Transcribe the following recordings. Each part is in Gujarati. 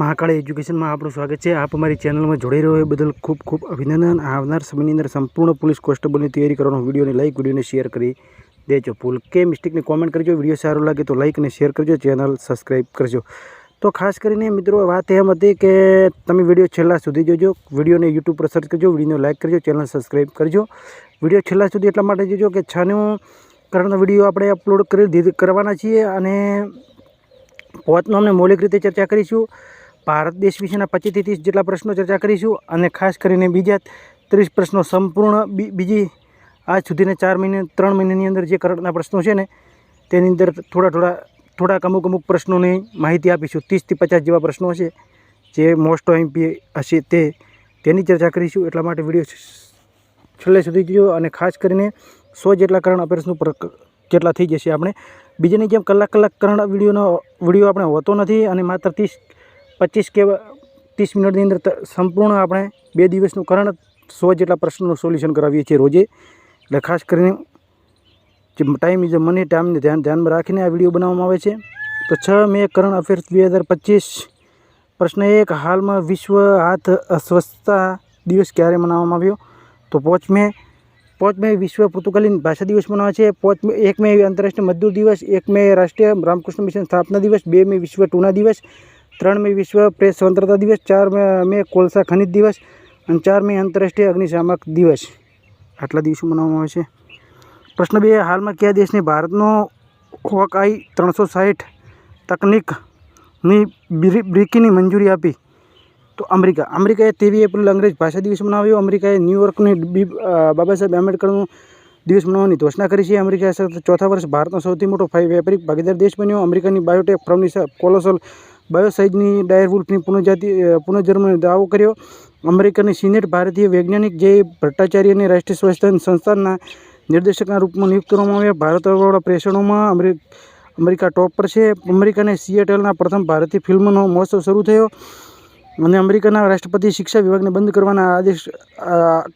મહાકાળી એજ્યુકેશનમાં આપણું સ્વાગત છે. આપ અમારી ચેનલમાં જોડાઈ રહ્યો એ બદલ ખૂબ ખૂબ અભિનંદન. આવનાર સમયની અંદર સંપૂર્ણ પોલીસ કોન્સ્ટેબલની તૈયારી કરવાનો વિડીયોને લાઈક વિડીયોને શેર કરી દેજો. ભૂલ કે મિસ્ટેકની કોમેન્ટ કરજો. વીડિયો સારો લાગે તો લાઈક અને શેર કરજો. ચેનલ સબસ્ક્રાઈબ કરજો. તો ખાસ કરીને મિત્રો, વાત એમ હતી કે તમે વીડિયો છેલ્લા સુધી જોજો. વિડીયોને યુટ્યુબ પર સર્ચ કરજો. વિડીયોને લાઈક કરજો. ચેનલ સબસ્ક્રાઈબ કરજો. વીડિયો છેલ્લા સુધી એટલા માટે જોજો કે છાનું કારણનો વીડિયો આપણે અપલોડ કરી કરવાના છીએ અને પોતનો અમને મૌલિક રીતે ચર્ચા કરીશું. ભારત દેશ વિશેના પચીસથી ત્રીસ જેટલા પ્રશ્નો ચર્ચા કરીશું અને ખાસ કરીને બીજા ત્રીસ પ્રશ્નો સંપૂર્ણ બીજી આજ સુધીના ચાર મહિને, ત્રણ મહિનાની અંદર જે કરંટના પ્રશ્નો છે ને, તેની અંદર થોડા થોડા થોડાક અમુક અમુક પ્રશ્નોની માહિતી આપીશું. ત્રીસથી પચાસ જેવા પ્રશ્નો હશે. જે મોસ્ટ એમપી હશે તે, તેની ચર્ચા કરીશું. એટલા માટે વીડિયો છેલ્લે સુધી જોયો અને ખાસ કરીને સો જેટલા કરંટ અફેર્સનું જેટલા થઈ જશે આપણે. બીજાની જેમ કલાક કલાક કરંટ વિડીયોનો વીડિયો આપણે હોતો નથી અને માત્ર ત્રીસ પચીસ કે ત્રીસ મિનિટની અંદર સંપૂર્ણ આપણે બે દિવસનું કરંટ સો જેટલા પ્રશ્નોનું સોલ્યુશન કરાવીએ છીએ રોજે. એટલે ખાસ કરીને જે ટાઈમ ઇઝ મની ટાઈમને ધ્યાન ધ્યાનમાં રાખીને આ વીડિયો બનાવવામાં આવે છે. તો છ મે કરંટ અફેર્સ બે હજાર પચીસ પ્રશ્ન એક, હાલમાં વિશ્વ હાથ અસ્વસ્થતા દિવસ ક્યારે મનાવવામાં આવ્યો? તો પાંચ મે પાંચ મે વિશ્વ પોર્તુગાલી ભાષા દિવસ મનાવે છે. પાંચ મે એક મે આંતરરાષ્ટ્રીય મજદૂર દિવસ, એક મે રાષ્ટ્રીય રામકૃષ્ણ મિશન સ્થાપના દિવસ, બે મે વિશ્વ ટૂના દિવસ ત્રણ મે વિશ્વ પ્રેસ સ્વતંત્રતા દિવસ ચાર મે કોલસા ખનિજ દિવસ અને ચાર મે આંતરરાષ્ટ્રીય અગ્નિશામક દિવસ. આટલા દિવસો મનાવવામાં આવે છે. પ્રશ્ન બે, હાલમાં કયા દેશને ભારતનો હોકઆઈ ત્રણસો સાહીઠ તકનિકની બ્રી- બ્રિકીની મંજૂરી આપી? તો અમેરિકા. અમેરિકાએ તેવી એપ્રિલ અંગ્રેજ ભાષા દિવસ મનાવ્યો. અમેરિકાએ ન્યૂયોર્કની બાબા સાહેબ આંબેડકરનું દિવસ મનાવવાની ઘોષણા કરી છે. અમેરિકા ચોથા વર્ષ ભારતનો સૌથી મોટો ફાઇવ વ્યાપારિક ભાગીદાર દેશ બન્યો. અમેરિકાની બાયોટેક ફર્મની કોલોસલ બાયોસાઇડની ડાયરવુલ્ફની પુનઃજાતિ પુનઃજન્મનો દાવો કર્યો. અમેરિકાની સિનેટ ભારતીય વૈજ્ઞાનિક જે ભટ્ટાચાર્યને રાષ્ટ્રીય સ્વચ્છતા સંસ્થાના નિર્દેશકના રૂપમાં નિયુક્ત કરવામાં આવ્યા. ભારતવાળા પ્રેષણોમાં અમેરિ, અમેરિકા ટોપ પર છે. અમેરિકાને સિએટલના પ્રથમ ભારતીય ફિલ્મનો મહોત્સવ શરૂ થયો અને અમેરિકાના રાષ્ટ્રપતિ શિક્ષા વિભાગને બંધ કરવાના આદેશ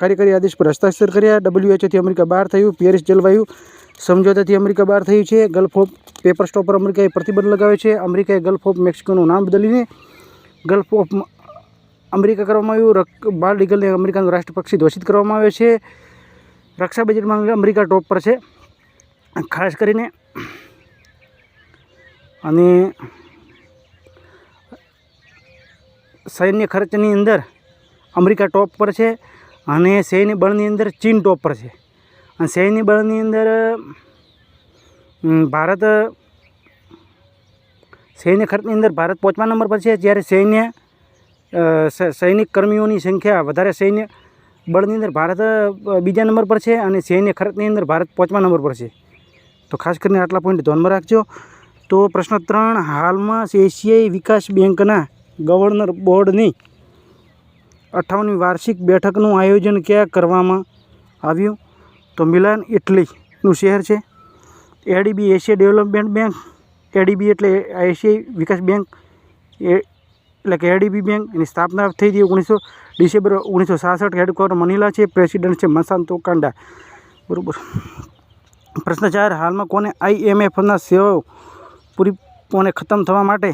કાર્યકારી આદેશ પર હસ્તાક્ષર કર્યા. ડબલ્યુએચઓથી અમેરિકા બહાર થયું. પેરિસ જલવાયુ સમજોતાથી અમેરિકા બહાર થયું છે. ગલ્ફ ઓફ પેપર સ્ટોપ પર અમેરિકાએ પ્રતિબંધ લગાવ્યો છે. અમેરિકાએ ગલ્ફ ઓફ મેક્સિકોનું નામ બદલીને ગલ્ફ ઓફ અમેરિકા કરવામાં આવ્યું. બાલ ડીગલને અમેરિકાનું રાષ્ટ્રપક્ષી ઘોષિત કરવામાં આવ્યો છે. રક્ષા બજેટમાં અમેરિકા ટોપ પર છે. ખાસ કરીને અને સૈન્ય ખર્ચની અંદર અમેરિકા ટોપ પર છે અને સૈન્ય બળની અંદર ચીન ટોપ પર છે. સૈન્ય બળની અંદર ભારત સૈન્ય ખર્ચની અંદર ભારત પાંચમા નંબર પર છે. જ્યારે સૈન્ય સૈનિક કર્મીઓની સંખ્યા વધારે, સૈન્ય બળની અંદર ભારત બીજા નંબર પર છે અને સૈન્ય ખર્ચની અંદર ભારત પાંચમા નંબર પર છે. તો ખાસ કરીને આટલા પોઈન્ટ ધ્યાનમાં રાખજો. તો પ્રશ્ન ત્રણ, હાલમાં એશિયાઈ વિકાસ બેંકના ગવર્નર બોર્ડની અઠ્ઠાવનમી વાર્ષિક બેઠકનું આયોજન ક્યાં કરવામાં આવ્યું? તો મિલાન ઇટલીનું શહેર છે. ADB Asia development bank, ADB એટલે એશિયાઈ વિકાસ બેંક, એ એટલે કે એડીબી બેંક એની સ્થાપના થઈ હતી ઓગણીસો, ડિસેમ્બર ઓગણીસો સાસઠ હેડક્વાર્ટર મનીલા છે, પ્રેસિડેન્ટ છે મસાંતો કાંડા. બરાબર. પ્રશ્ન ચાર, હાલમાં કોને આઈએમએફના સેવાઓ પૂરી કોને ખતમ થવા માટે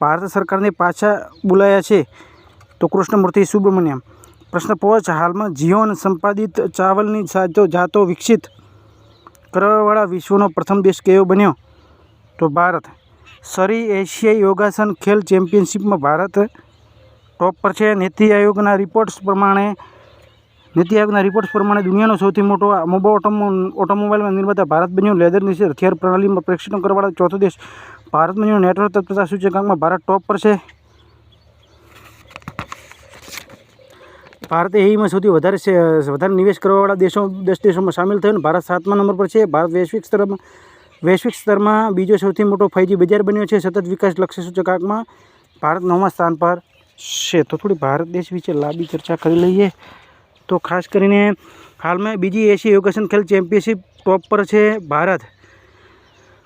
ભારત સરકારને પાછા બોલાયા છે? તો કૃષ્ણમૂર્તિ સુબ્રમણ્યમ. પ્રશ્ન પાંચ હાલમાં જીઓન સંપાદિત ચાવલની સાજો જાતો વિકસિત કરવાવાળા વિશ્વનો પ્રથમ દેશ કયો બન્યો? તો ભારત. સરી એશિયાઈ યોગાસન ખેલ ચેમ્પિયનશિપમાં ભારત ટોપ પર છે. નીતિ આયોગના રિપોર્ટ્સ પ્રમાણે નીતિ આયોગના રિપોર્ટ્સ પ્રમાણે દુનિયાનો સૌથી મોટો ઓટોમો ઓટોમોબાઈલમાં નિર્માતા ભારત બન્યો. લેધર નિશે હથિયાર પ્રણાલીમાં પ્રેક્ષણ કરવાવાળો ચોથો દેશ ભારત બન્યો. નેટવર્ક તત્પરતા સૂચકાંકમાં ભારત ટોપ પર છે. ભારત એઈમાં સૌથી વધારે વધારે નિવેશ કરવાવાળા દેશો દસ દેશોમાં સામેલ થયો અને ભારત સાતમા નંબર પર છે. ભારત વૈશ્વિક સ્તરમાં વૈશ્વિક સ્તરમાં બીજો સૌથી મોટો ફાઇવજી બજાર બન્યો છે સતત વિકાસ લક્ષ્ય સૂચકાંકમાં ભારત નવમા સ્થાન પર છે. તો થોડી ભારત દેશ વિશે લાંબી ચર્ચા કરી લઈએ. તો ખાસ કરીને હાલમાં બીજી એશિયા યોગાસન ખેલ ચેમ્પિયનશિપ ટોપ પર છે ભારત.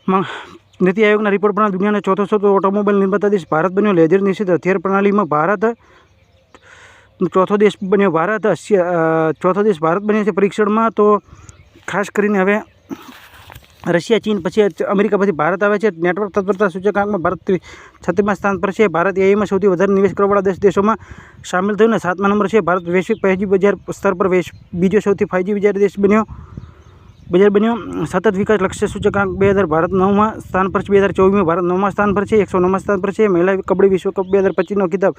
માં નીતિ આયોગના રિપોર્ટ પ્રમાણે દુનિયાનો ચોથો સૌથી ઓટોમોબાઈલ નિર્માતા દેશ ભારત બન્યો. લેઝર નિશ્ચિત હથિયાર પ્રણાલીમાં ભારત ચોથો દેશ બન્યો ભારત ચોથો દેશ ભારત બન્યો છે પરીક્ષણમાં, તો ખાસ કરીને હવે રશિયા, ચીન, પછી અમેરિકા પછી ભારત આવે છે. નેટવર્ક તત્પરતા સૂચકાંકમાં ભારત છત્રીસમાં સ્થાન પર છે. ભારત એઆઈમાં સૌથી વધારે નિવેશ કરવાવાળા દસ દેશોમાં સામેલ થયું ને સાતમા નંબર છે. ભારત વૈશ્વિક ફાઇવજી બજાર સ્તર પર, વેશ, બીજો સૌથી ફાઇવજી બજાર દેશ બન્યો. બજાર બન્યો. સતત વિકાસ લક્ષ્ય સૂચકાંક બે હજાર ભારત નવમાં સ્થાન પર છે. બે હજાર ચોવીસમાં ભારત નવમાં સ્થાન પર છે. એકસો નવમાં સ્થાન પર છે. મહિલા કબડ્ડી વિશ્વકપ બે હજાર પચીસનો ખિતાબ.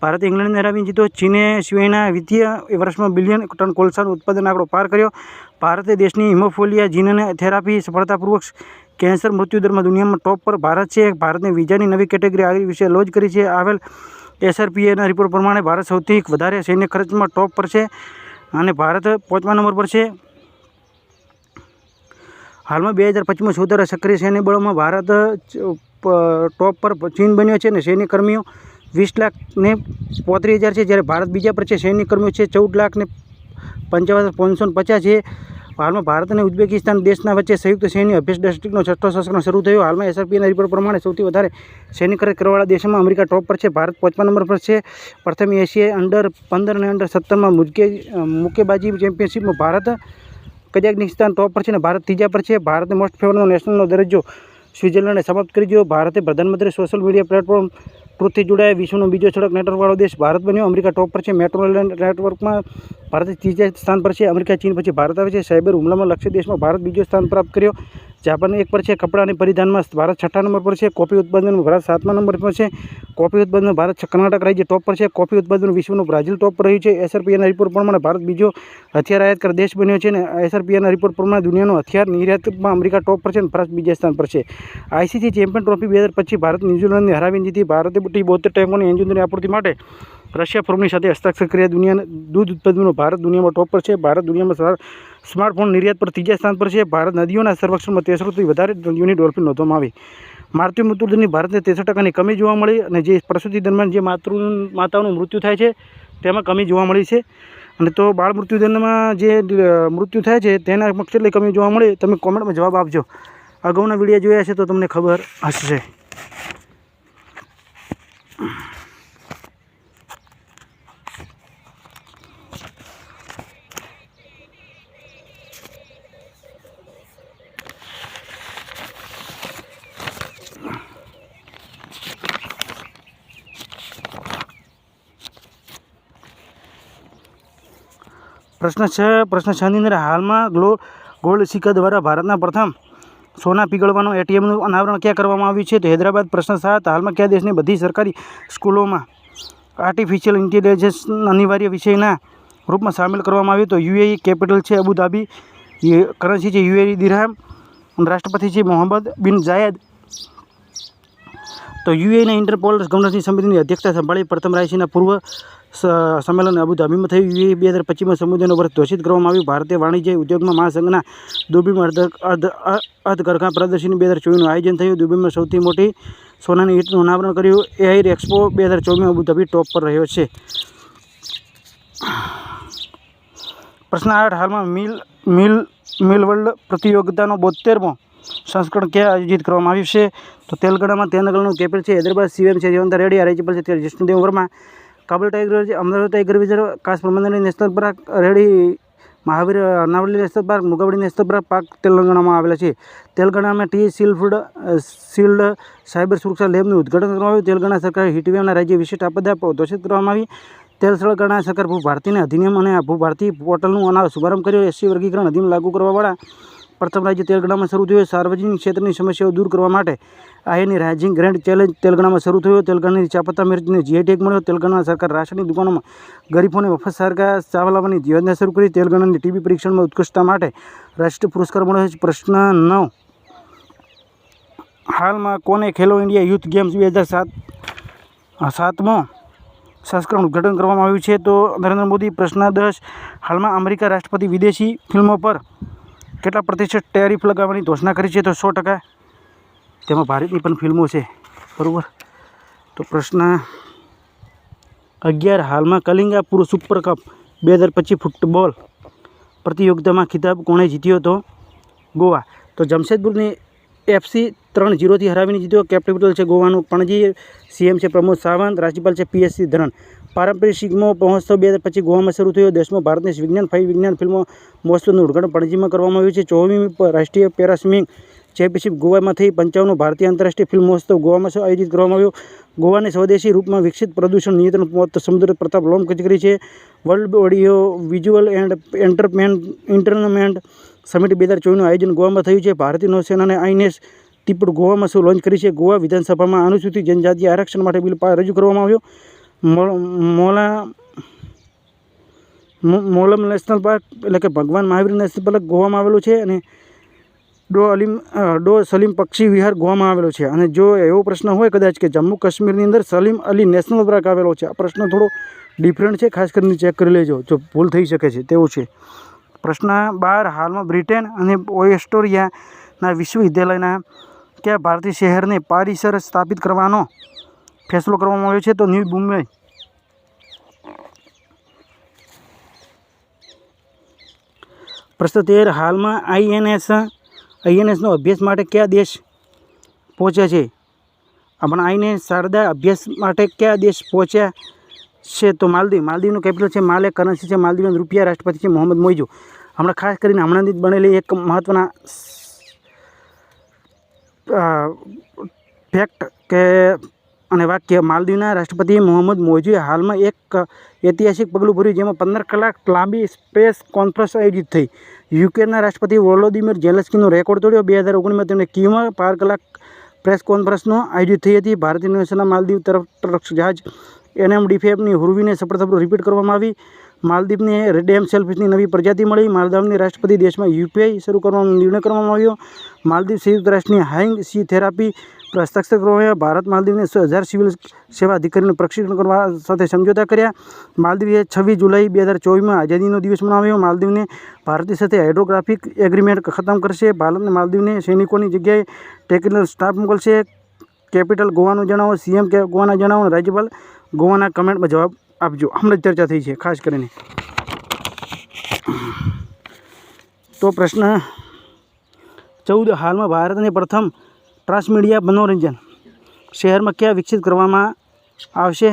ભારતે ઇંગ્લેન્ડને હરાવી જીતો ચીને સિવાયના વિત્તીય વર્ષમાં બિલિયન ટન કોલસાનું ઉત્પાદન આંકડો પાર કર્યો. ભારતે દેશની હિમોફોલિયા જીનને થેરાપી સફળતાપૂર્વક કેન્સર મૃત્યુદરમાં દુનિયામાં ટોપ પર ભારત છે. ભારતને વિઝાની નવી કેટેગરી આગળ વિશે લોન્ચ કરી છે. આવેલ એસઆરપીએના રિપોર્ટ પ્રમાણે ભારત સૌથી વધારે સૈન્ય ખર્ચમાં ટોપ પર છે અને ભારત પાંચમા નંબર પર છે. હાલમાં બે હજાર પચીસમાં સૌથી સક્રિય સૈન્ય બળોમાં ભારત ટોપ પર ચીન બન્યો છે અને સૈન્ય કર્મીઓ વીસ લાખ ને પોત્રીસ હજાર છે, જ્યારે ભારત બીજા પર છે. સૈન્ય કર્મીઓ છે ચૌદ લાખ ને પંચાવન પાંચસો પચાસ છે. હાલમાં ભારત અને ઉઝબેકિસ્તાન દેશના વચ્ચે સંયુક્ત સૈન્ય અભ્યાસ ડિસ્ટ્રિક્ટનો છઠ્ઠો સંસ્કરણ શરૂ થયો. હાલમાં એસઆરપીના રિપોર્ટ પ્રમાણે સૌથી વધારે સૈનિક કરવાવાળા દેશોમાં અમેરિકા ટોપ પર છે, ભારત પાંચમા નંબર પર છે. પ્રથમ એશિયાઈ અંડર પંદર અને અંડર સત્તરમાં મુકે મુક્કેબાજી ચેમ્પિયનશિપમાં ભારત કઝાકિસ્તાન ટોપ પર છે અને ભારત ત્રીજા પર છે. ભારતે મોસ્ટ ફેવરનો નેશનલનો દરજ્જો સ્વિટ્ઝરલેન્ડે સમાપ્ત કરી દીધો. ભારતે પ્રધાનમંત્રી સોશિયલ મીડિયા પ્લેટફોર્મ ટ્રુથથી જોડાયા, વિશ્વનો બીજો સડક નેટવર્કવાળો દેશ ભારત બન્યો. અમેરિકા ટોપ પર છે. મેટ્રો નેટવર્કમાં ભારત ત્રીજા સ્થાન પર છે. અમેરિકા ચીન પછી ભારત આવે છે. સાયબર હુમલામાં લક્ષ્ય દેશમાં ભારત બીજો સ્થાન પ્રાપ્ત કર્યો. જાપાન એક પર છે કપડાં અને પરિધાનમાં ભારત છઠ્ઠા નંબર પર છે કોફી ઉત્પાદનમાં ભારત સાતમા નંબર પર છે કોફી ઉત્પાદનમાં ભારત કર્ણાટક રાજ્ય ટોપ પર છે કોફી ઉત્પાદન વિશ્વનું બ્રાઝિલ ટોપ પર રહ્યું છે એસઆરપીએના રિપોર્ટ પ્રમાણે ભારત બીજો હથિયાર આયાતકાર દેશ બન્યો છે અને એસઆરપીએના રિપોર્ટ પ્રમાણે દુનિયાનો હથિયાર નિર્યાતમાં અમેરિકા ટોપ પર છે અને ભારત બીજા સ્થાન પર છે. આઈસીસી ચેમ્પિયન ટ્રોફી બે હજાર ભારત ન્યૂઝીલેન્ડને હરાવીને જીતી ભારતે બોતેર ટેકોની એન્જિનની આપૂર્તિ માટે રશિયા ફોર્મની સાથે હસ્તાક્ષર કર્યા. દુનિયાના દૂધ ઉત્પાદનનો ભારત દુનિયામાં ટોપ પર છે. ભારત દુનિયામાં સ્માર્ટફોન નિર્યાત પર ત્રીજા સ્થાન પર છે. ભારત નદીઓના સંરક્ષણમાં તેસરોથી વધારે નદીઓની ડોલ્ફિન નોંધવામાં આવી. માતૃ મૃત્યુદરની ભારતને તેસઠ ટકાની કમી જોવા મળી અને જે પ્રસૂતિ દરમિયાન જે માતૃ માતાઓનું મૃત્યુ થાય છે, તેમાં કમી જોવા મળી છે. અને તો બાળ મૃત્યુદંડમાં જે મૃત્યુ થાય છે, તેના કેટલી કમી જોવા મળે. તમે કોમેન્ટમાં જવાબ આપજો. અગાઉના વીડિયો જોયા છે તો તમને ખબર હશે. પ્રશ્ન છ, પ્રશ્ન છની અંદર હાલમાં ગ્લો, ગોલ્ડ સિક્કા દ્વારા ભારતના પ્રથમ સોના પીગળવાનો એટીએમનું અનાવરણ ક્યાં કરવામાં આવ્યું છે? તો હૈદરાબાદ પ્રશ્ન સાત, હાલમાં કયા દેશની બધી સરકારી સ્કૂલોમાં આર્ટિફિશિયલ ઇન્ટેલિજન્સ અનિવાર્ય વિષયના રૂપમાં સામેલ કરવામાં આવ્યું? તો યુએઈ કેપિટલ છે અબુધાબી કરન્સી છે યુએઈ દિરહામ, રાષ્ટ્રપતિ છે મોહમ્મદ બિન જાયદ તો યુએના ઇન્ટરપોલ ગવર્નર્સની સમિતિની અધ્યક્ષતા સંભાળી પ્રથમ રાયસીના પૂર્વ સંમેલન અબુધાબીમાં થયું. યુએ બે હજાર પચીસમાં સમુદાયનો વર્ષ ઘોષિત કરવામાં આવ્યું. ભારતીય વાણિજ્ય ઉદ્યોગમાં મહાસંઘના દુબઈમાં અર્ધ અર્ધ અર્ધગરખા પ્રદર્શની બે હજાર ચોવીસનું આયોજન થયું. દુબઈમાં સૌથી મોટી સોનાની ઈંટનું અનાવરણ કર્યું. એઆઈર એક્સપો બે હજાર ચોવીસમાં અબુધાબી ટોપ પર રહ્યો છે. પ્રશ્ન આઠ, હાલમાં મિલ મિલ મિલ વર્લ્ડ પ્રતિયોગિતાનો બોતેરમો સંસ્કરણ ક્યાં આયોજિત કરવામાં આવ્યું છે? તો તેલંગાણામાં, તેલંગાણાનું કેપિટલ છે, હૈદરાબાદ. સીએમ છે રેવંત રેડ્ડી. રાજ્યપાલ છે જિષ્ણુદેવ વર્મા. કાબલ ટાઈગર છે અમદાવાદ ટાઈગર રિઝર્વ કાસ પ્રબંધની નેશનલ પાર્ક રેડી મહાવીર અનાવલી national park, મુગાવડી national park park તેલંગાણામાં આવેલા છે. તેલંગાણામાં ટી સીલફૂડ શિલ્ડ સાયબર સુરક્ષા લેબનું ઉદ્ઘાટન કરવામાં આવ્યું. તેલંગાણા સરકારે હીટવેવના રાજ્ય વિશિષ્ટ આપદા ઘોષિત કરવામાં આવી. તેલંગાણા સરકાર ભૂભારતીના અધિનિયમ અને ભૂ ભારતી પોર્ટલનું અનાવ શુભારંભ કર્યો. એસસી વર્ગીકરણ અધિનિયમ લાગુ કરવાવાળા પ્રથમ રાજ્ય તેલંગાણામાં શરૂ થયું. સાર્વજનિક ક્ષેત્રની સમસ્યાઓ દૂર કરવા માટે આઈની રાઇઝિંગ ગ્રેન્ડ ચેલેન્જ તેલંગાણામાં શરૂ થયો. તેલંગાણાની ચાપત્તા મિર્ચને જીઆઈ ટેગ મળ્યો, તેલંગાણા સરકાર રાશનની દુકાનોમાં ગરીબોને મફત સરકાર ચા લાવવાની યોજના શરૂ કરી. તેલંગાણાની ટીબી પરીક્ષણમાં ઉત્કૃષ્ટતા માટે રાષ્ટ્રીય પુરસ્કાર મળ્યો છે. પ્રશ્ન નવ. હાલમાં કોને ખેલો ઇન્ડિયા યુથ ગેમ્સ બે હજાર સાત, સાતમો સંસ્કરણ ઉદ્ઘાટન કરવામાં આવ્યું છે? તો નરેન્દ્ર મોદી, પ્રશ્ન દસ. હાલમાં અમેરિકા રાષ્ટ્રપતિ વિદેશી ફિલ્મો પર કેટલા પ્રતિશત ટેરિફ લગાવવાની ઘોષણા કરી છે તો સો ટકા. તેમાં ભારતની પણ ફિલ્મો છે, બરાબર? તો પ્રશ્ન અગિયાર, હાલમાં કલિંગા પુરુષ સુપર કપ બે હજાર પચીસ ફૂટબોલ પ્રતિયોગિતામાં ખિતાબ કોણે જીત્યો તો ગોવા. તો જમશેદપુરની એફસી ત્રણ જીરોથી હરાવીને જીત્યો. કેપિટલ છે ગોવાનું, પણજી, સીએમ છે પ્રમોદ સાવંત, રાજ્યપાલ છે પીએસસી ધરન પારંપરિક શિગમો મહોત્સવ બે હજાર પચીસ ગોવામાં શરૂ થયો. દેશમાં ભારતની વિજ્ઞાન, ફાઇવ વિજ્ઞાન ફિલ્મો મહોત્સવનું ઉદઘાટન પણજીમાં કરવામાં આવ્યું છે. ચોવીમી રાષ્ટ્રીય પેરાસ્વિમિંગ ચેમ્પિયનશિપ ગોવામાં થઈ પંચાવનો ભારતીય આંતરરાષ્ટ્રીય ફિલ્મ મહોત્સવ ગોવામાં આયોજિત કરવામાં આવ્યો. ગોવાને સ્વદેશી રૂપમાં વિકસિત પ્રદૂષણ નિયંત્રણ સમુદ્ર પ્રતાપ લોમ કચેરી છે. World audio visual and entertainment entertainment summit બે હજાર ચોવીસનું આયોજન ગોવામાં થયું છે. ભારતીય નૌસેનાને આઈએનએસ તીપડ ગોવામાં શું લોન્ચ કરી છે. ગોવા વિધાનસભામાં અનુસૂચિત જનજાતિ આરક્ષણ માટે બિલ રજૂ કરવામાં આવ્યો. મોલા મોલમ નેશનલ પાર્ક એટલે કે ભગવાન મહાવીર નેશનલ પાર્ક ગોવામાં આવેલું છે અને ડો અલીમ ડો સલીમ પક્ષી વિહાર ગોવામાં આવેલો છે. અને જો એવો પ્રશ્ન હોય કદાચ કે જમ્મુ કાશ્મીરની અંદર સલીમ અલી નેશનલ પાર્ક આવેલો છે, આ પ્રશ્ન થોડો ડિફરન્ટ છે, ખાસ કરીને ચેક કરી લેજો, જો ભૂલ થઈ શકે છે તેવું છે. પ્રશ્ન બાર, હાલમાં બ્રિટેન અને ઓએસ્ટોરિયાના વિશ્વવિદ્યાલયના, કયા ભારતીય શહેરને પારિસર સ્થાપિત કરવાનો ફેસલો કરવામાં આવ્યો છે તો ન્યૂ મુંબઈ પ્રશ્ન તેર, હાલમાં આઈએનએસ આઈએનએસનો અભ્યાસ માટે કયા દેશ પહોંચ્યા છે? આપણા આઈએનએસ શારદા અભ્યાસ માટે કયા દેશ પહોંચ્યા છે? તો માલદીવ, માલદીવનું કેપિટલ છે માલે કરન્સી છે માલદીવના રૂપિયા રાષ્ટ્રપતિ છે મોહમ્મદ મોઈજુ હમણાં ખાસ કરીને હમણાં જ બનેલી એક મહત્ત્વના ફેક્ટ કે અને વાક્ય, માલદીવના રાષ્ટ્રપતિ મોહમ્મદ મોજીએ હાલમાં એક ઐતિહાસિક પગલું ભર્યું જેમાં પંદર કલાક લાંબી સ્પેસ કોન્ફરન્સ આયોજિત થઈ. યુક્રેનના રાષ્ટ્રપતિ વોલોદિમીર જેલસ્કીનો રેકોર્ડ તોડ્યો. બે હજાર ઓગણીસમાં તેમણે કીવમાં બાર કલાક પ્રેસ કોન્ફરન્સનો આયોજિત થઈ હતી. ભારતીય નૌસેના માલદીવ તરફ તરફ જહાજ એનએમ ડીફેફની હુરવીને સફળતાપૂર્વક રિપીટ કરવામાં આવી. માલદીવને રેડેમ સેલ્ફિશની નવી પ્રજાતિ મળી. માલદીવની રાષ્ટ્રપતિ દેશમાં યુપીઆઈ શરૂ કરવાનો નિર્ણય કરવામાં આવ્યો. માલદીવ સંયુક્ત રાષ્ટ્રની હાઈંગ સી થેરાપી પર હસ્તાક્ષર કરવામાં આવ્યા. ભારત માલદીવને સો હજાર સિવિલ સેવા અધિકારીનું પ્રશિક્ષણ કરવા સાથે સમજોતા કર્યા. માલદીવે છવ્વીસ જુલાઈ બે હજાર ચોવીસમાં આઝાદીનો દિવસ મનાવ્યો. માલદીવને ભારતીય સાથે હાઇડ્રોગ્રાફિક એગ્રીમેન્ટ ખતમ કરશે. ભારતને માલદીવને સૈનિકોની જગ્યાએ ટેકનિકલ સ્ટાફ મોકલશે. કેપિટલ ગોવાનું જણાવો, સીએમ કે ગોવાના જણાવો અને રાજ્યપાલ ગોવાના કમેન્ટમાં જવાબ આપજો. હમણાં જ ચર્ચા થઈ છે, ખાસ કરીને. તો પ્રશ્ન ચૌદ. હાલમાં ભારતની પ્રથમ ટ્રાન્સમીડિયા મનોરંજન શહેરમાં ક્યાં વિકસિત કરવામાં આવશે?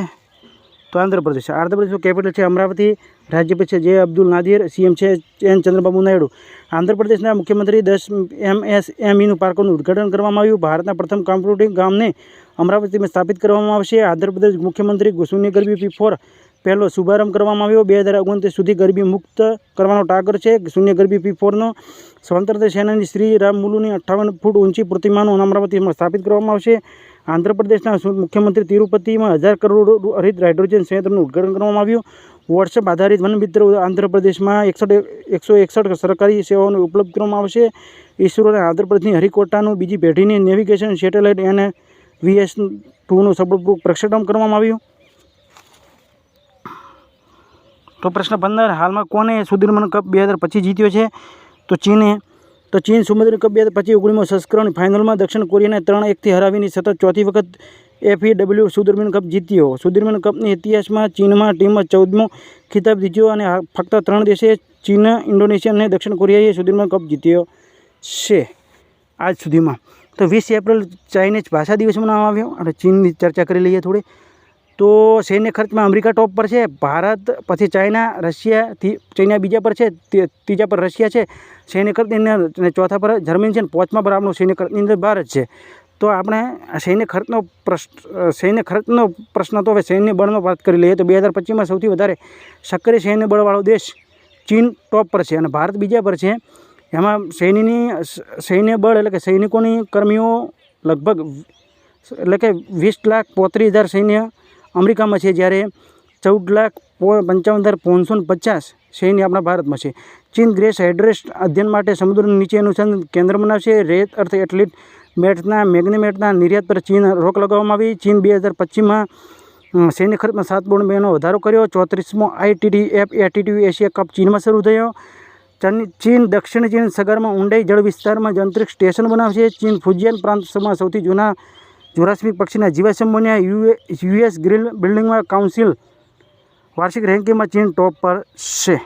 તો આંધ્રપ્રદેશ આંધ્રપ્રદેશનું કેપિટલ છે અમરાવતી, રાજ્ય છે જે અબ્દુલ નાદિર, સીએમ છે એન ચંદ્રબાબુ નાયડુ. આંધ્રપ્રદેશના મુખ્યમંત્રી દસ એમ એસ એમઈનું પાર્કોનું ઉદ્ઘાટન કરવામાં આવ્યું. ભારતના પ્રથમ કોમ્પ્યુટિંગ ગામને અમરાવતીમાં સ્થાપિત કરવામાં આવશે. આંધ્રપ્રદેશ મુખ્યમંત્રી ગુસુની ગરબી પી ફોર પહેલો શુભારંભ કરવામાં આવ્યો. બે હજાર ઓગણત્રીસ સુધી ગરબી મુક્ત કરવાનો ટાગર છે. શૂન્ય ગરબી પી ફોરનો. સ્વતંત્રતા સેનાની શ્રી રામમુલુની અઠ્ઠાવન ફૂટ ઊંચી પ્રતિમાનું અમરાવતીમાં સ્થાપિત કરવામાં આવશે. આંધ્રપ્રદેશના મુખ્યમંત્રી તિરુપતિમાં હજાર કરોડ હરિત હાઇડ્રોજન સંયંત્રનું ઉદ્ઘાટન કરવામાં આવ્યું. વોટ્સએપ આધારિત વન મિત્ર આંધ્રપ્રદેશમાં એકસઠ, એકસો એકસઠ સરકારી સેવાઓને ઉપલબ્ધ કરવામાં આવશે. ઇસરો અને આંધ્રપ્રદેશની હરિકોટાનું બીજી પેઢીની નેવિગેશન સેટેલાઇટ એને વીએસ ટુનું સફળપૂર્વક પ્રક્ષેપણ કરવામાં આવ્યું. તો પ્રશ્ન પંદર, હાલમાં કોને સુદીર્મન કપ બે હજાર પચીસ જીત્યો છે? તો ચીને, તો ચીન સુમદ્ર કપ બે હજાર પચીસ ઓગણીસમાં સંસ્કરણ ફાઇનલમાં દક્ષિણ કોરિયાને ત્રણ એકથી હરાવીને સતત ચોથી વખત એફઈડબલ્યુ સુદર્મન કપ જીત્યો. સુદીર્મન કપની ઇતિહાસમાં ચીનમાં ટીમમાં ચૌદમો ખિતાબ જીત્યો અને ફક્ત ત્રણ દેશે ચીન, ઇન્ડોનેશિયા અને દક્ષિણ કોરિયાએ સુદીર્મન કપ જીત્યો છે આજ સુધીમાં. તો વીસ એપ્રિલ ચાઇનીઝ ભાષા દિવસ મનાવવામાં આવ્યો. અને ચીનની ચર્ચા કરી લઈએ થોડી. તો સૈન્ય ખર્ચમાં અમેરિકા ટોપ પર છે, ભારત, પછી ચાઇના, રશિયા ચાઇના બીજા પર છે ત્રીજા પર રશિયા છે સૈન્ય ખર્ચની અંદર ચોથા પર જર્મની છે, અને પાંચમા પર આપણું સૈન્ય ખર્ચની અંદર ભારત છે. તો આપણે સૈન્ય ખર્ચનો પ્રશ્ન સૈન્ય ખર્ચનો પ્રશ્ન તો હવે સૈન્ય બળનો વાત કરી લઈએ તો બે હજાર પચીસમાં સૌથી વધારે સક્રિય સૈન્ય બળવાળો દેશ ચીન ટોપ પર છે અને ભારત બીજા પર છે. એમાં સૈન્યની સૈન્ય બળ એટલે કે સૈનિકોની કર્મીઓ લગભગ એટલે કે વીસ લાખ પોત્રીસ હજાર સૈન્ય અમેરિકામાં છે જ્યારે ચૌદ લાખ પંચાવન હજાર પાંચસો પચાસ સૈન્ય આપણા ભારતમાં છે. ચીન ગ્રેસ હાઇડ્રેસ અધ્યયન માટે સમુદ્ર નીચે અનુસંધાન કેન્દ્ર બનાવશે. રેત અર્થ એટલીટ મેટના મેગ્નેમેટના નિર્યાત પર ચીન રોક લગાવવામાં આવી. ચીન બે હજાર પચીસમાં સૈન્ય ખર્ચમાં સાત પોઈન્ટ બેનો વધારો કર્યો. ચોત્રીસમો ITT F ATT Asia cup ચીનમાં શરૂ થયો. ચીન દક્ષિણ ચીન સગરમાં ઊંડાઈ જળ વિસ્તારમાં અંતરિક્ષ સ્ટેશન બનાવશે. ચીન ફુજિયાન પ્રાંતમાં સૌથી જૂના જોરાસ્મિક પક્ષીના જીવાશ્મ બન્યા યુએસ ગ્રીલ બિલ્ડિંગમાં કાઉન્સિલ વાર્ષિક રેન્કિંગમાં ચીન ટોપ પર છે.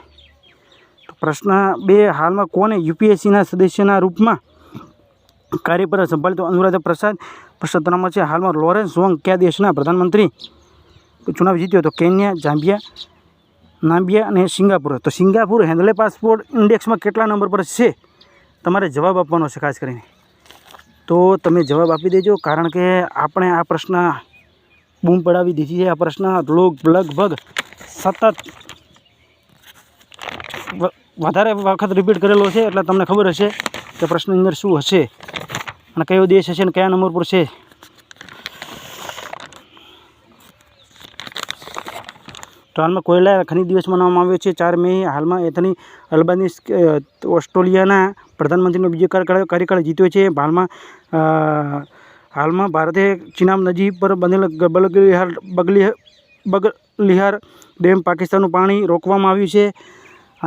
તો પ્રશ્ન બે, હાલમાં કોને યુપીએસસીના સદસ્યના રૂપમાં કાર્ય પર સંભાળતો અનુરાધા પ્રસાદ? પ્રશ્ન છે, હાલમાં લોરેન્સ વોંગ કયા દેશના પ્રધાનમંત્રી? ચુનાવ જીત્યો તો કેન્યા જામ્બિયા નામ્બિયા અને સિંગાપુર. તો સિંગાપુર હેન્ડલે પાસપોર્ટ ઇન્ડેક્સમાં કેટલા નંબર પર છે? તમારે જવાબ આપવાનો છે ખાસ કરીને. તો તમે જવાબ આપી દેજો, કારણ કે આપણે આ પ્રશ્ન બૂમ પડાવી દીધી છે. આ પ્રશ્ન લોગ, લગભગ સતત વધારે વખત રિપીટ કરેલો છે, એટલે તમને ખબર હશે કે પ્રશ્નની અંદર શું હશે અને કયો દેશ હશે અને કયા નંબર પર છે. તો હાલમાં કોયલા ખનિજ દિવસ મનાવવામાં આવ્યો છે. ચાર મે હાલમાં એથની અલ્બાની ઓસ્ટ્રેલિયાના પ્રધાનમંત્રીનો બીજો કાર્યકાળ જીત્યો છે. હાલમાં હાલમાં ભારતે ચીનામ નજીક પર બનેલ બગલિહાર બગલી બગલિહાર ડેમ પાકિસ્તાનનું પાણી રોકવામાં આવ્યું છે.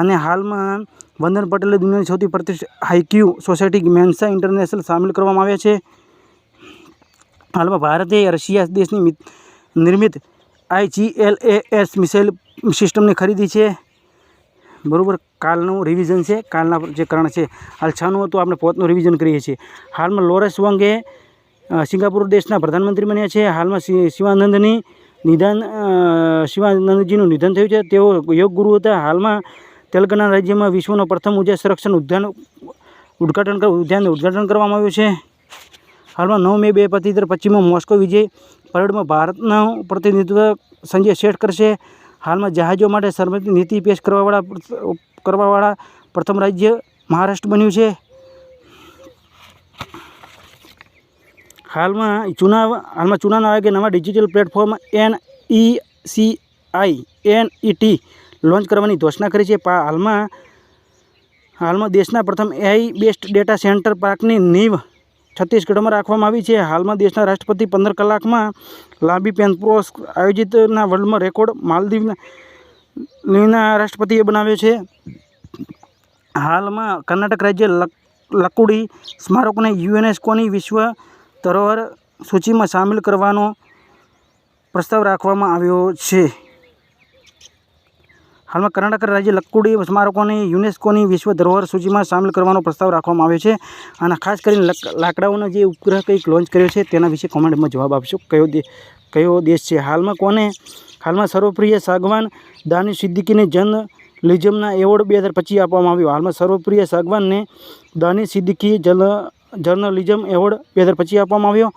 અને હાલમાં વંદન પટેલે દુનિયાની સૌથી પ્રતિષ્ઠિત હાઈક્યુ સોસાયટી મેન્સા ઇન્ટરનેશનલ સામેલ કરવામાં આવ્યા છે. હાલમાં ભારતે રશિયા દેશની નિર્મિત આઈજીએલએએસ મિસાઇલ સિસ્ટમની ખરીદી છે. બરાબર? કાલનું રિવિઝન છે. કાલના જે કારણ છે, હાલ છનું હતું, આપણે પોતનું રિવિઝન કરીએ છીએ. હાલમાં લોરેસ વંગે સિંગાપુર દેશના પ્રધાનમંત્રી બન્યા છે. હાલમાં શિવાનંદની નિધન શિવાનંદજીનું નિધન થયું છે. તેઓ યોગ ગુરુ હતા. હાલમાં તેલંગાણા રાજ્યમાં વિશ્વનો પ્રથમ ઊર્જા સંરક્ષણ ઉદ્યાન ઉદ્ઘાટન ઉદ્યાનનું ઉદ્ઘાટન કરવામાં આવ્યું છે. હાલમાં નવ મે બે પચીસ પશ્ચિમમાં મોસ્કો વિજય પરેડમાં ભારતનું પ્રતિનિધિત્વ સંજય શેઠ કરશે. હાલમાં જહાજો માટે સર્વોચ્ચ નીતિ પેશ કરવાવાળા કરવાવાળા પ્રથમ રાજ્ય મહારાષ્ટ્ર બન્યું છે. હાલમાં ચુનાવ હાલમાં ચુનાવ આયોગે નવા digital platform N E C I N E T launch કરવાની ઘોષણા કરી છે. હાલમાં હાલમાં દેશના પ્રથમ એઆઈ બેસ્ડ ડેટા સેન્ટર પાર્કની નીંવ છત્તીસગઢમાં રાખવામાં આવી છે. હાલમાં દેશના રાષ્ટ્રપતિ પંદર કલાકમાં લાંબી પેનપ્રોસ આયોજિતના વર્લ્ડમાં રેકોર્ડ માલદીવના રાષ્ટ્રપતિએ બનાવ્યો છે. હાલમાં કર્ણાટક રાજ્ય લક, લકુડી સ્મારકોને યુનેસ્કોની વિશ્વ ધરોહર સૂચિમાં સામેલ કરવાનો પ્રસ્તાવ રાખવામાં આવ્યો છે. હાલમાં કર્ણાટક રાજ્ય લક્કુડી સ્મારકોને યુનેસ્કોની વિશ્વ ધરોહર સૂચિમાં સામેલ કરવાનો પ્રસ્તાવ રાખવામાં આવ્યો છે. અને ખાસ કરીને લક- લાકડાઓનો જે ઉપગ્રહ કંઈક લોન્ચ કર્યો છે તેના વિશે કોમેન્ટમાં જવાબ આપશો. કયો કયો દેશ છે? હાલમાં કોને? હાલમાં સર્વપ્રિય સાગવાન દાનિશ સિદ્દીકીને જન લિઝમના એવોર્ડ બે હજાર પચીસ આપવામાં આવ્યો. હાલમાં સર્વપ્રિય સાગવાનને દાનિશ સિદ્દીકી જલ જર્નલિઝમ એવોર્ડ બે હજાર પચીસ આપવામાં આવ્યો.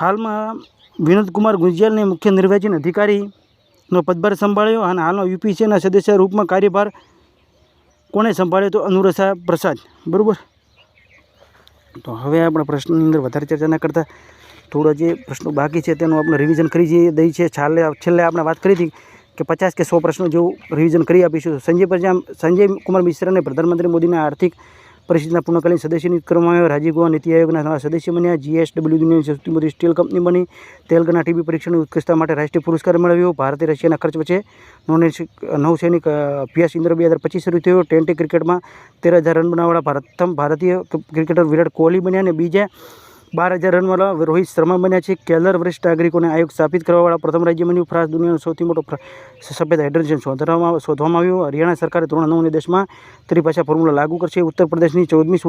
હાલમાં વિનોદકુમાર ગુંજિયાલને મુખ્ય નિર્વાચન અધિકારીનો પદભાર સંભાળ્યો અને હાલનો યુપીસીના સદસ્ય રૂપમાં કાર્યભાર કોણે સંભાળ્યો તો અનુરસા પ્રસાદ. બરાબર? તો હવે આપણે પ્રશ્નની અંદર વધારે ચર્ચા ન કરતા થોડા જે પ્રશ્નો બાકી છે તેનું આપણે રિવિઝન કરી દઈ છે. છાલે, છેલ્લે આપણે વાત કરી હતી કે પચાસ કે સો પ્રશ્નો જેવું રિવિઝન કરી આપીશું. સંજય પ્રજા સંજય કુમાર મિશ્રાને પ્રધાનમંત્રી મોદીના આર્થિક પરિષદના પૂર્ણકાલીન સદસ્ય નિયુક્ત કરવામાં આવ્યો. રાજીવ ગોવા નીતિ આયોગના નવા સદસ્ય બન્યા. જીએસડબલ્યુ દુનિયાની સૌથી મોટી સ્ટીલ કંપની બની. તેલંગાના ટીબી પરીક્ષણની ઉત્કૃષ્ટતા માટે રાષ્ટ્રીય પુરસ્કાર મેળવ્યો. ભારતે રશિયાના ખર્ચ વચ્ચે નૌસૈનિક અભ્યાસ ઇન્દ્ર બે હજાર પચીસ શરૂ થયો. ટ્વેન્ટી ક્રિકેટમાં તેર હજાર રન બનાવવાળા પ્રથમ ભારતીય ક્રિકેટર વિરાટ કોહલી બન્યા અને બીજા બાર હજાર રનવાળા રોહિત શર્મા બન્યા છે. કેલર વરિષ્ઠ નાગરિકોને આયોગ સ્થાપિત કરવાવાળા પ્રથમ રાજ્ય બન્યું. ફ્રાન્સ દુનિયાનો સૌથી મોટો સફેદ હાઇડ્રોજન શોધવામાં શોધવામાં આવ્યું. હરિયાણા સરકારે ધોરણ નવની દેશમાં ત્રિભાષા ફોર્મ્યુલા લાગુ કરશે. ઉત્તર પ્રદેશની ચૌદમી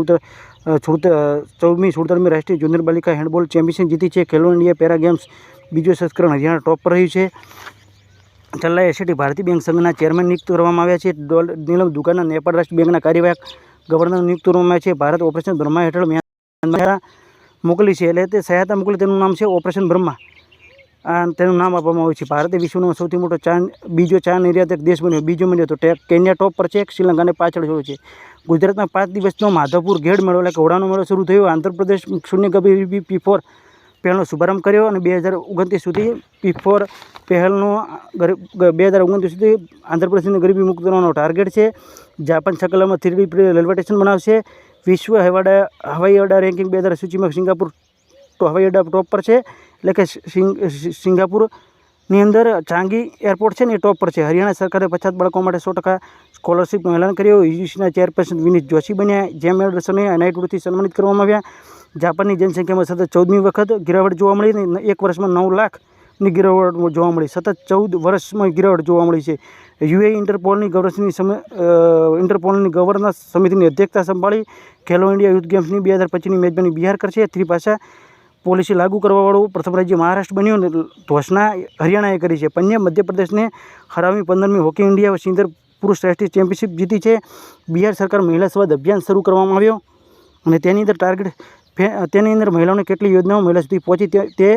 ચૌદમી સુડતરમી રાષ્ટ્રીય જુનિયર બાલિકા હેન્ડબોલ ચેમ્પિયનશિપ જીતી છે. ખેલો ઇન્ડિયા પેરા ગેમ્સ બીજો સંસ્કરણ હરિયાણા ટોપ પર રહ્યું છે. છેલ્લા એસટી ભારતીય બેંક સંઘના ચેરમેન નિયુક્ત કરવામાં આવ્યા છે. નીલમ દુકાનના નેપાળ રાષ્ટ્રીય બેંકના કાર્યવાહક ગવર્નર નિયુક્ત કરવામાં આવ્યા છે. ભારત ઓપરેશન બ્રહ્મા હેઠળ મોકલી છે. એટલે તે સહાયતા મોકલી તેનું નામ છે ઓપરેશન બ્રહ્મા. તેનું નામ આપવામાં આવ્યું છે. ભારતે વિશ્વનો સૌથી મોટો ચા બીજો ચા નિર્યાતક દેશ બન્યો. બીજો બન્યો તો ટેક, કેન્યા ટોપ પર છે, શ્રીલંકાને પાછળ જોયો છે. ગુજરાતમાં પાંચ દિવસનો માધવપુર ઘેડ મેળો એટલે ઘોડાનો મેળો શરૂ થયો. આંધ્રપ્રદેશ શૂન્ય ગરીબી પી ફોર પહેલનો શુભારંભ કર્યો અને બે હજાર ઓગણત્રીસ સુધી પી ફોર પહેલનો બે હજાર ઓગણત્રીસ સુધી આંધ્રપ્રદેશની ગરીબી મુક્ત કરવાનો ટાર્ગેટ છે. જાપાન સકલામાં થ્રીડી રેલવે સ્ટેશન બનાવશે. વિશ્વ હવાડા હવાઈ અડ્ડા રેન્કિંગ બે હજાર સૂચિમાં સિંગાપુર હવાઈ અડ્ડા ટોપ પર છે. એટલે કે સિંગ સિંગાપુરની અંદર ચાંગી એરપોર્ટ છે ને એ ટોપ પર છે. હરિયાણા સરકારે પછાત બાળકો માટે સો ટકા સ્કોલરશીપનું એલાન કર્યું. યુજીસીના ચેરપર્સન વિનીત જોશી બન્યા. જેમ એડર્સને એનઆઈટીથી સન્માનિત કરવામાં આવ્યા. જાપાનની જનસંખ્યામાં સતત ચૌદમી વખત ગિરાવટ જોવા મળી એક વર્ષમાં નવ લાખની ગિરાવટ જોવા મળી. સતત ચૌદ વર્ષમાં ગિરાવટ જોવા મળી છે. યુએ ઇન્ટરપોલની ગવર્નન્સની ઇન્ટરપોલની ગવર્નન્સ સમિતિની અધ્યક્ષતા સંભાળી ખેલો ઇન્ડિયા યુથ ગેમ્સની બે હજાર પચીસની મેજબાની બિહાર કરશે. ત્રિભાષા પોલિસી લાગુ કરવાવાળું પ્રથમ રાજ્ય મહારાષ્ટ્ર બન્યું અને ઘોષણા હરિયાણાએ કરી છે. પંજાબ, મધ્યપ્રદેશને હરાવી પંદરમી હોકી ઇન્ડિયા સિંદર પુરુષ રાષ્ટ્રીય ચેમ્પિયનશિપ જીતી છે. બિહાર સરકાર મહિલા સ્વાદ અભિયાન શરૂ કરવામાં આવ્યો અને તેની અંદર ટાર્ગેટ તેની અંદર મહિલાઓને કેટલી યોજનાઓ મહિલા સુધી પહોંચી તે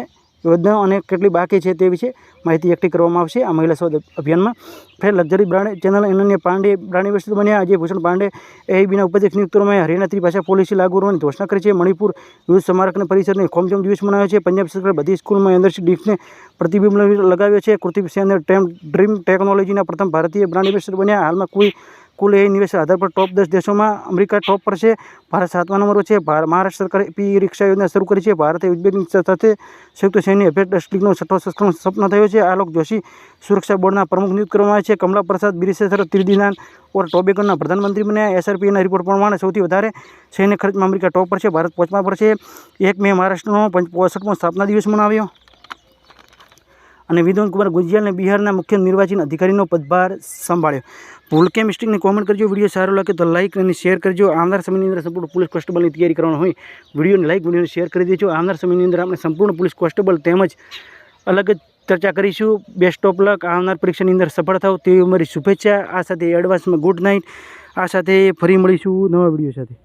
તે યોજનાઓ અને કેટલી બાકી છે તે વિશે માહિતી એકઠી કરવામાં આવશે આ મહિલા શોધ અભિયાનમાં. ફેર luxury brand Chanel Ananya Pandey brand ambassador બન્યા. અજય ભૂષણ પાંડે એઆઈબીના ઉપાધ્યક્ષ નિયુક્ત કરવામાં હરિયાણા ત્રિભાષા પોલિસી લાગુ કરવાની ઘોષણા કરી છે. મણિપુર યુદ્ધ સ્મારક અને પરિસરને ખોમજોમ દિવસ મનાવ્યો છે. પંજાબ સરકાર બધી સ્કૂલમાં અંદરથી ડીફને પ્રતિબિંબ લગાવ્યો છે. કૃતિ સેન ડ્રીમ ટેકનોલોજીના પ્રથમ ભારતીય બ્રાન્ડ એમ્બેસેડર બન્યા. હાલમાં કોઈ કુલ એ નિવેશ આધાર પર ટોપ દસ દેશોમાં અમેરિકા ટોપ પર છે. ભારત સાતમા નંબર પર છે મહારાષ્ટ્ર સરકારે પી રિક્ષા યોજના શરૂ કરી છે. ભારતે ઉઝબેકિસ્તાન સાથે સંયુક્ત સૈન્ય અભ્યાસ લીગનો છઠ્ઠો સંસ્કરણ સપના થયો છે. આલોક જોશી સુરક્ષા બોર્ડના પ્રમુખ નિયુક્ત કરવામાં આવ્યા છે. કમલા પ્રસાદ બિરેસર ત્રિદિનાન ઓર ટોબેગોના પ્રધાનમંત્રી બન્યા. એસઆરપીના રિપોર્ટ પ્રમાણે સૌથી વધારે સૈન્ય ખર્ચમાં અમેરિકા ટોપ પર છે. ભારત પાંચમા પર છે. એક મે મહારાષ્ટ્રનો પોસઠમો સ્થાપના દિવસ મનાવ્યો. અને વિધવન કુમાર ગુજિયાલને બિહારના મુખ્ય નિર્વાચન અધિકારીનો પદભાર સંભાળ્યો. કે મિસ્ટેકને કોમેન્ટ કરજો વીડિયો સારો લાગે તો લાઇક અને શેર કરજો. આવનાર સમયની અંદર સંપૂર્ણ પોલીસ કોન્સ્ટેબલની તૈયારી કરવાનો હોય વિડીયોને લાઇક વિડીયોને શેર કરી દેજો. આવનાર સમયની અંદર આપણે સંપૂર્ણ પોલીસ કોન્સ્ટેબલ તેમજ અલગ જ ચર્ચા કરીશું. બેસ્ટ ઓફ લક આવનાર પરીક્ષાની અંદર સફળ થાવ તેવી અમારી શુભેચ્છા. આ સાથે એડવાન્સમાં ગુડ નાઇટ આ સાથે ફરી મળીશું નવા વીડિયો સાથે.